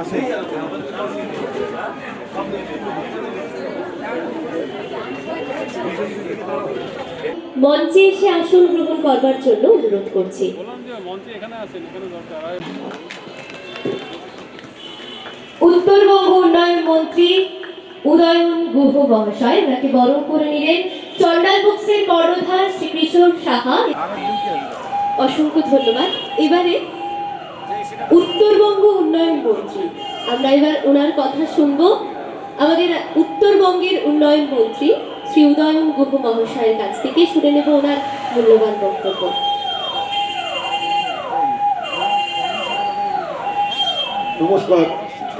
আছে। মঞ্চে এসে আসন গ্রহণ করবার জন্য অনুরোধ করছি। উত্তরবঙ্গ উন্নয়ন মন্ত্রী উদয়ন গুহ মহাশয় ওনাকে বরণ করে নিলেন চন্ডাল বুকসের কর্ণধার শ্রী কিশোর সাহা অসংখ্য ধন্যবাদ। এবারে উত্তরবঙ্গ উন্নয়ন মন্ত্রী। আমরা এবার ওনার কথা শুনব। আমাদের উত্তরবঙ্গের উন্নয়ন মন্ত্রী শ্রী উদয়ন গুহ মহাশয়ের কাছ থেকে শুনে নেব ওনার মূল্যবান বক্তব্য। নমস্কার,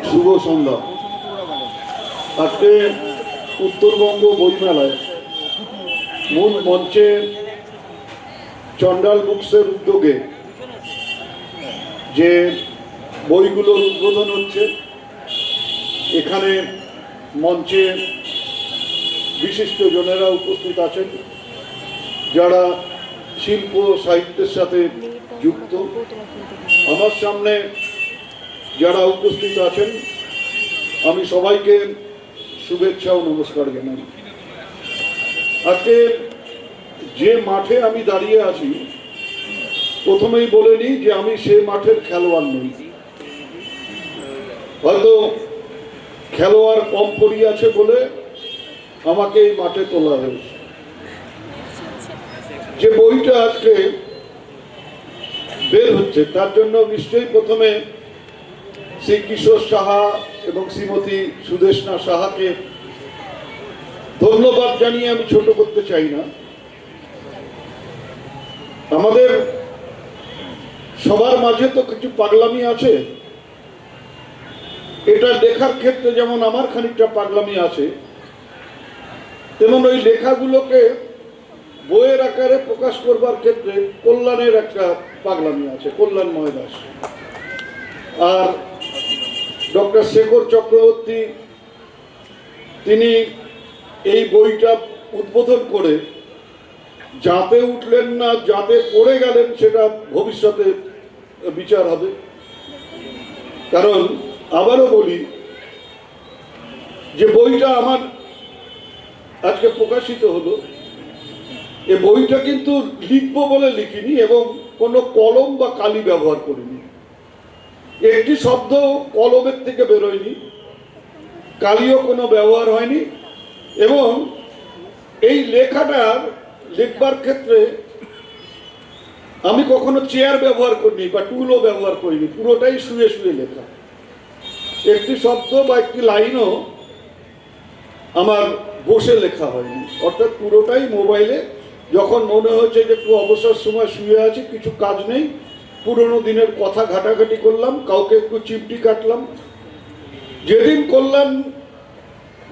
শুভ সন্ধ্যা। আজকে উত্তরবঙ্গ বইমেলায় মূল মঞ্চে চন্ডাল বুকসের উদ্যোগে যে বইগুলোর উদ্বোধন হচ্ছে। এখানে মঞ্চে বিশিষ্ট জনেরা উপস্থিত আছেন, যারা শিল্প সাহিত্যের সাথে যুক্ত। আমার সামনে যারা উপস্থিত আছেন, আমি সবাইকে শুভেচ্ছা ও নমস্কার জানাই। আজকে যে মাঠে আমি দাঁড়িয়ে আছি, প্রথমেই বলে নিই যে আমি সে মাঠের খেলোয়াড় নই। হয়তো খেলোয়াড় কম পড়িয়াছে বলে আমাকে এই মাঠে তোলা হয়েছে। যে বইটা আজকে বের হচ্ছে, তার জন্য নিশ্চয়ই প্রথমে শ্রী কিশোর সাহা এবং শ্রীমতী সুদেশনা সাহাকে ধন্যবাদ জানিয়ে আমি ছোট করতে চাই না। আমাদের সবার মাঝে তো কিছু পাগলামি আছে। এটা লেখার ক্ষেত্রে যেমন আমার খানিকটা পাগলামি আছে, তেমন ওই লেখাগুলোকে বইয়ের আকারে প্রকাশ করবার ক্ষেত্রে কল্যাণের একটা পাগলামি আছে কল্যাণময় দাস আর ডক্টর শেখর চক্রবর্তী, তিনি এই বইটা উদ্বোধন করে যাতে উঠলেন না, যাতে পড়ে গেলেন সেটা ভবিষ্যতে বিচার হবে। কারণ আবারও বলি যে বইটা আমার আজকে প্রকাশিত হলো। এ বইটা কিন্তু লিখব বলে লিখিনি এবং কোনো কলম বা কালি ব্যবহার করিনি। একটি শব্দ কলমের থেকে বেরোয়নি, কালিও কোনো ব্যবহার হয়নি এবং এই লেখাটার লিখবার ক্ষেত্রে আমি কখনো চেয়ার ব্যবহার করিনি বা টুলও ব্যবহার করিনি, পুরোটাই শুয়ে শুয়ে লেখা। একটি শব্দ বা একটি লাইনও আমার বসে লেখা হয়নি। অর্থাৎ পুরোটাই মোবাইলে যখন মনে হয়েছে যে একটু অবসর সময় শুয়ে আছি, কিছু কাজ নেই, পুরনো দিনের কথা ঘাটাঘাটি করলাম, কাউকে একটু চিপটি কাটলাম। যেদিন করলাম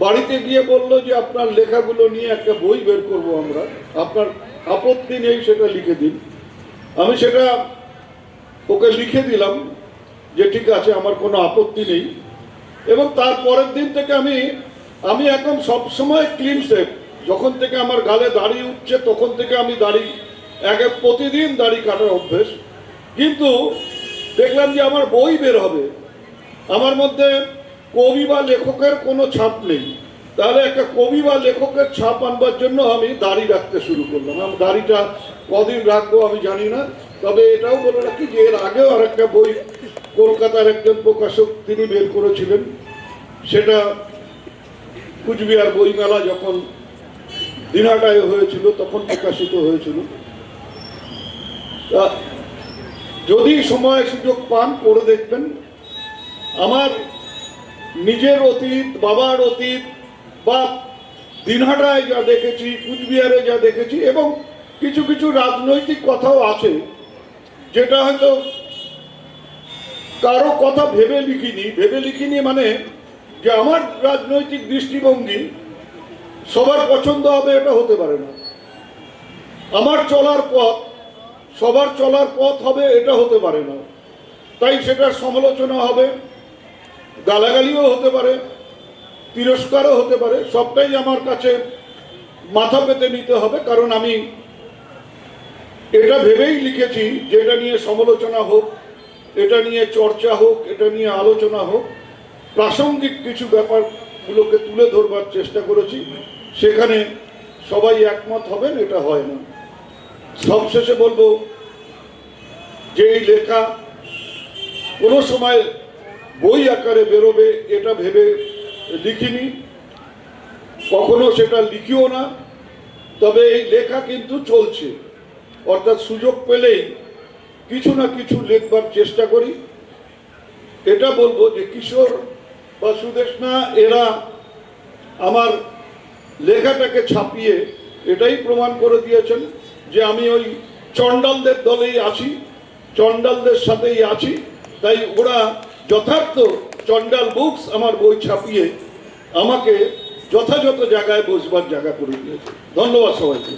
বাড়িতে গিয়ে বলল যে আপনার লেখাগুলো নিয়ে একটা বই বের করব আমরা, আপনার আপত্তি নেই সেটা লিখে দিন। আমি সেটা ওকে লিখে দিলাম যে ঠিক আছে, আমার কোনো আপত্তি নেই। এবং তার পরের দিন থেকে আমি আমি এখন সবসময় ক্লিন সেভ যখন থেকে আমার গালে দাড়ি উঠছে, তখন থেকে আমি দাড়ি একে প্রতিদিন দাড়ি কাটার অভ্যেস। কিন্তু দেখলাম যে আমার বই বের হবে। আমার মধ্যে কবি বা লেখকের কোনো ছাপ নেই। তাহলে একটা কবি বা লেখকের ছাপ আনবার জন্য আমি দাড়ি রাখতে শুরু করলাম। আমি দাড়িটা কদিন রাখব আমি জানি না। তবে এটাও বলে রাখি যে এর আগেও আর একটা বই কলকাতার একজন প্রকাশক তিনি বের করেছিলেন। সেটা কুচবিহার বইমেলা যখন দিনাটায় হয়েছিল, তখন প্রকাশিত হয়েছিল। তা যদি সময় সুযোগ পান, পড়ে দেখবেন। আমার নিজের অতীত, বাবার অতীত, বা দিনহাটায় যা দেখেছি, কুচবিহারে যা দেখেছি, এবং কিছু কিছু রাজনৈতিক কথাও আছে, যেটা হয়তো কারও কথা ভেবে লিখিনি ভেবে লিখিনি মানে যে আমার রাজনৈতিক দৃষ্টিভঙ্গি সবার পছন্দ হবে এটা হতে পারে না। আমার চলার পথ, সবার চলার পথ হবে এটা হতে পারে না। তাই সেটার সমালোচনা হবে, গালাগালিও হতে পারে, তিরস্কারও হতে পারে, সবটাই আমার কাছে মাথা পেতে নিতে হবে, কারণ আমি এটা ভেবেই লিখেছি, যেটা নিয়ে সমালোচনা হোক এটা নিয়ে চর্চা হোক, এটা নিয়ে আলোচনা হোক, প্রাসঙ্গিক কিছু ব্যাপারগুলোকে তুলে ধরবার চেষ্টা করেছি। সেখানে সবাই একমত হবেন, এটা হয় না। সবশেষে বলব যে এই লেখা কোনো সময় বই আকারে বেরোবে, এটা ভেবে লিখিনি। কখনো সেটা লিখিও না। তবে এই লেখা কিন্তু চলছে। অর্থাৎ সুযোগ পেলেই কিছু না কিছু লেখবার চেষ্টা করি। এটা বলব যে কিশোর বা সুদেশনা এরা আমার লেখাটাকে ছাপিয়ে এটাই প্রমাণ করে দিয়েছেন যে আমি ওই চণ্ডালদের দলেই আছি, চণ্ডালদের সাথেই আছি। তাই ওরা যথার্থ চণ্ডাল বুকস আমার বই ছাপিয়ে আমাকে যথাযথ জায়গায় বসবার জায়গা করে দিয়েছে। ধন্যবাদ সবাইকে।